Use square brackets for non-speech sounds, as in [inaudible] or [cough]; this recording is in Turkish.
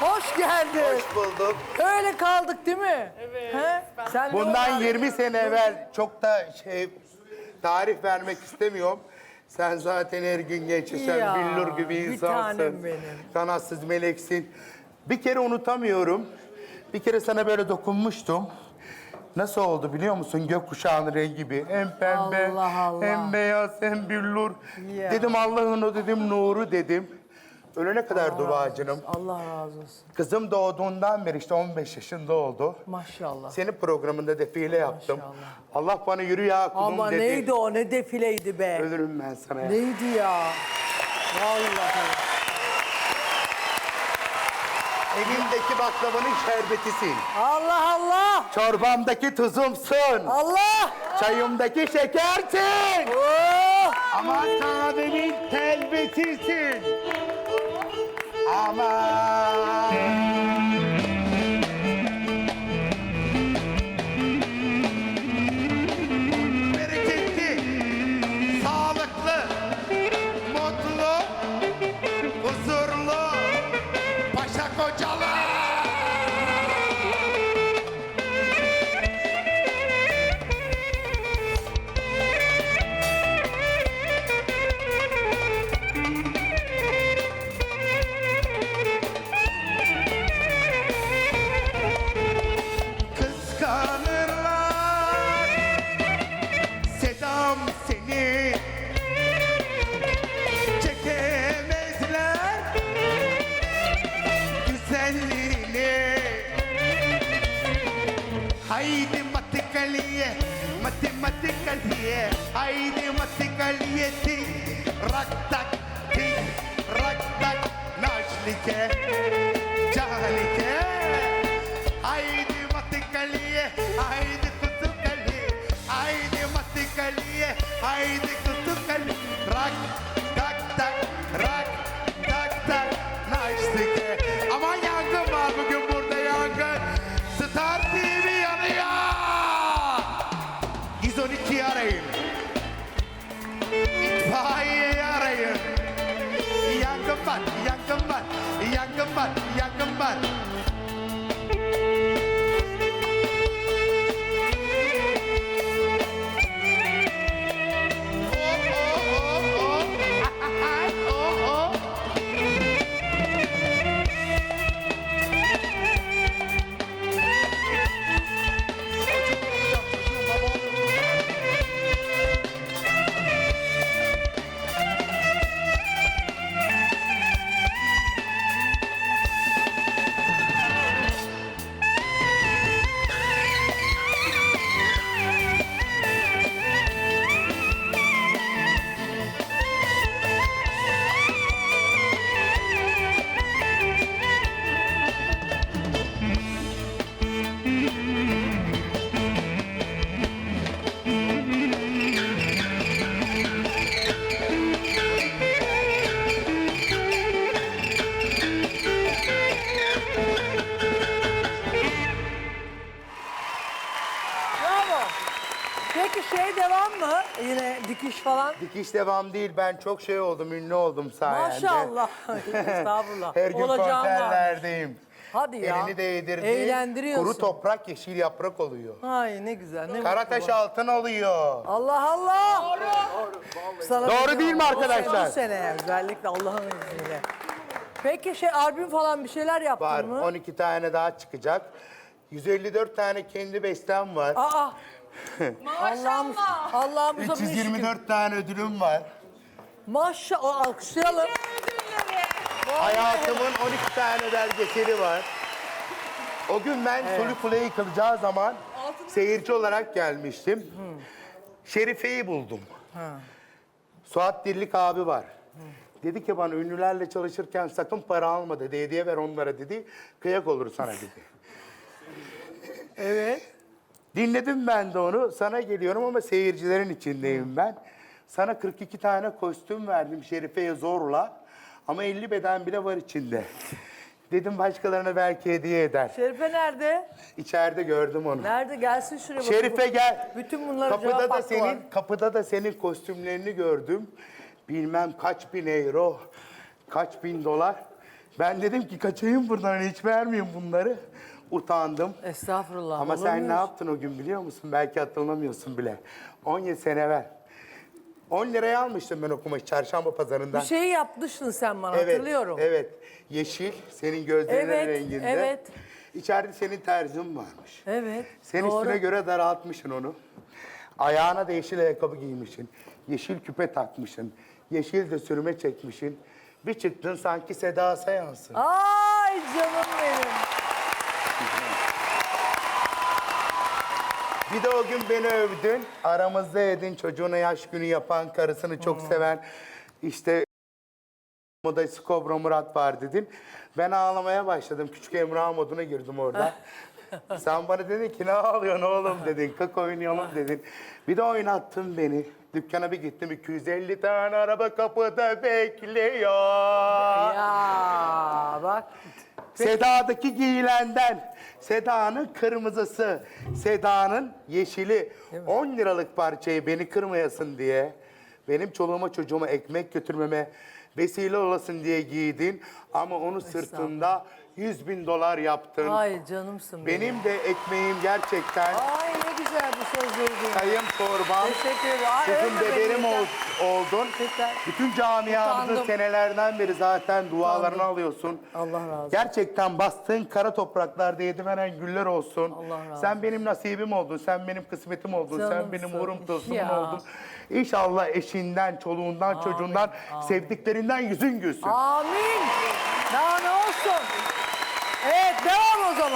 Hoş geldin. Hoş bulduk. Öyle kaldık değil mi? Evet. He? Sen Bundan ne 20 sene evvel çok da şey tarih vermek istemiyorum. Sen zaten her gün geçişen Ya, billur gibi bir insansın. tanem benim. Kanatsız meleksin. Bir kere unutamıyorum. Bir kere sana böyle dokunmuştum. Nasıl oldu biliyor musun? Gökkuşağının rengi gibi. Hem pembe, Allah Allah. hem beyaz, hem billur. Ya. Dedim Allah'ın o dedim nuru dedim. Ölene kadar duacınım. Allah razı olsun. Kızım doğduğundan beri işte 15 yaşında oldu. Maşallah. Senin programında defile yaptım. Maşallah. Allah bana yürü ya kulum Ama dedi. neydi o? Ne defileydi be? Ölürüm ben sana ya. Neydi ya? Vallahi. Elimdeki baklavanın şerbetisin. Allah Allah! Çorbamdaki tuzumsun. Allah! Çayımdaki şekersin. Oh! Ama kahvemin telbesisin. Aman. ಐದು ಮತ್ತಿಕಳಿಯೇ ಮತ್ತಿ ಮತ್ತಿಕಳಿಯೇ ಐದು ಮತ್ತಿಕಳಿಯೇ ತಿ ರಕ್ತ ತಿ ರಕ್ತ ನಾಶಲಿಕ್ಕೆ ಚಹಲಿಕ್ಕೆ ಐದು ಮತ್ತಿಕಳಿಯೇ ಐದು yangın var, Peki şey devam mı? Yine dikiş falan. Dikiş devam değil. Ben çok şey oldum, ünlü oldum sayende. Maşallah. [laughs] Estağfurullah. Her gün Olacağım konserlerdeyim. Hadi ya. Elini değdirdi. Eğlendiriyorsun. Kuru toprak yeşil yaprak oluyor. Ay ne güzel. Ne Karataş mutlu. altın oluyor. Allah Allah. Sana Doğru biliyorum. değil mi arkadaşlar? Bu sene özellikle Allah'ın izniyle. Peki şey albüm falan bir şeyler yaptın Var. mı? 12 tane daha çıkacak. 154 tane kendi bestem var. Aa. Allah'ım Allah'ımıza bin şükür. 324 tane ödülüm var. Maşallah alkışlayalım. Hayatımın 12 tane belgeseli var. O gün ben Solukule yıkılacağı zaman seyirci olarak gelmiştim. Şerife'yi buldum. Suat Dirlik abi var. Dedi ki bana ünlülerle çalışırken sakın para alma dedi. Hediye ver onlara dedi. Kıyak olur sana dedi. Evet. Dinledim ben de onu. Sana geliyorum ama seyircilerin içindeyim ben. Sana 42 tane kostüm verdim Şerife'ye zorla. Ama 50 beden bile var içinde. [laughs] Dedim başkalarına belki hediye eder. Şerife nerede? İçeride gördüm onu. Nerede? Gelsin şuraya bakayım. Şerife gel. Bütün bunlara kapıda cevap da hakkı senin var. kapıda da senin kostümlerini gördüm. Bilmem kaç bin euro, kaç bin dolar. Ben dedim ki kaçayım buradan hani hiç vermeyeyim bunları. Utandım. Estağfurullah. Ama olur sen ne yaptın o gün biliyor musun? Belki hatırlamıyorsun bile. 17 sene evvel. 10 liraya almıştım ben o kumaşı çarşamba pazarından. Bir şey yapmıştın sen bana evet, hatırlıyorum. Evet. Yeşil, senin gözlerinin Evet, renginde. evet. İçeride senin terzin varmış. Evet, Sen doğru. üstüne göre daraltmışsın onu. Ayağına da yeşil ayakkabı giymişsin. Yeşil küpe takmışsın. Yeşil de sürme çekmişsin. Bir çıktın sanki Seda Sayansın. Ay canım benim. Bir de o gün beni övdün. Aramızda edin çocuğuna yaş günü yapan, karısını çok seven. işte moda Skobra Murat var dedin. Ben ağlamaya başladım. Küçük Emrah moduna girdim orada. [laughs] Sen bana dedin ki ne ağlıyorsun oğlum dedin. Kak oynayalım dedin. Bir de oynattın beni. Dükkana bir gittim 250 tane araba kapıda bekliyor. Ya bak. Seda'daki giyilenden, Seda'nın kırmızısı, Seda'nın yeşili. 10 liralık parçayı beni kırmayasın diye, benim çoluğuma çocuğuma ekmek götürmeme vesile olasın diye giydin ama onu sırtında 100 bin dolar yaptın. Ay canımsın benim. Benim. de ekmeğim gerçekten Ay ne güzel bir söz kayın torban. Teşekkür ederim. Ay, öyle beni ol- oldun. Teşekkürler. Bütün camiamızın Utandım. senelerden beri zaten dualarını Utandım. alıyorsun. Allah razı olsun. Gerçekten bastığın kara topraklarda yediveren güller olsun. Allah razı Sen benim nasibim oldun, sen benim kısmetim oldun, sen Canımsın. benim uğrum Ya. oldun. İnşallah eşinden, çoluğundan, çocuğundan, sevdiklerinden yüzün gülsün. Amin. Daha ne olsun? Evet devam o zaman.